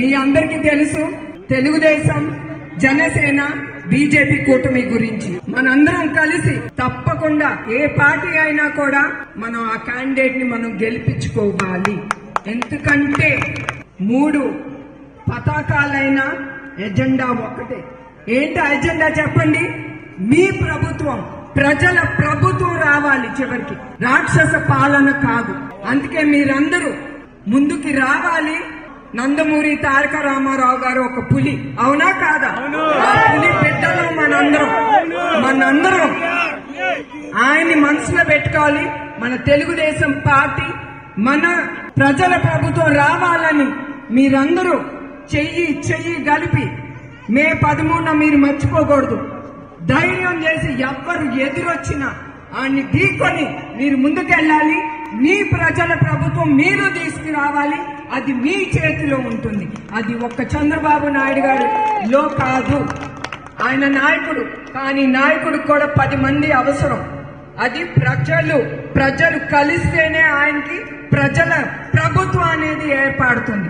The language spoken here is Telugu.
మీ అందరికీ తెలుసు తెలుగుదేశం జనసేన బీజేపీ కూటమి గురించి. మనందరం కలిసి తప్పకుండా ఏ పార్టీ అయినా కూడా మనం ఆ క్యాండిడేట్ని మనం గెలిపించుకోవాలి. ఎందుకంటే మూడు పతాకాలైన ఎజెండా ఒకటే ఏంటి ఎజెండా చెప్పండి? మీ ప్రభుత్వం ప్రజల ప్రభుత్వం రావాలి చివరికి. రాక్షస పాలన కాదు. అందుకే మీరందరూ ముందుకి రావాలి. నందమూరి తారక రామారావు గారు ఒక పులి. అవునా కాదా? పులి బిడ్డలు మనందరం. మనందరం. ఆయన్ని మనసులో పెట్టుకోవాలి. మన తెలుగుదేశం పార్టీ మన ప్రజల ప్రభుత్వం రావాలని మీరందరూ చెయ్యి చెయ్యి కలిపి మే పదమూడున మీరు మర్చిపోకూడదు. ధైర్యం చేసి ఎవ్వరు ఎదురొచ్చినా ఆయన్ని ఢీకొని మీరు ముందుకెళ్ళాలి. మీ ప్రజల ప్రభుత్వం మీరు తీసుకురావాలి. అది మీ చేతిలో ఉంటుంది. అది ఒక్క చంద్రబాబు నాయుడు గారిలో కాదు. ఆయన నాయకుడు. కానీ నాయకుడు కూడా పది మంది అవసరం. అది ప్రజలు ప్రజలు కలిస్తేనే ఆయనకి ప్రజల ప్రభుత్వం అనేది ఏర్పడుతుంది.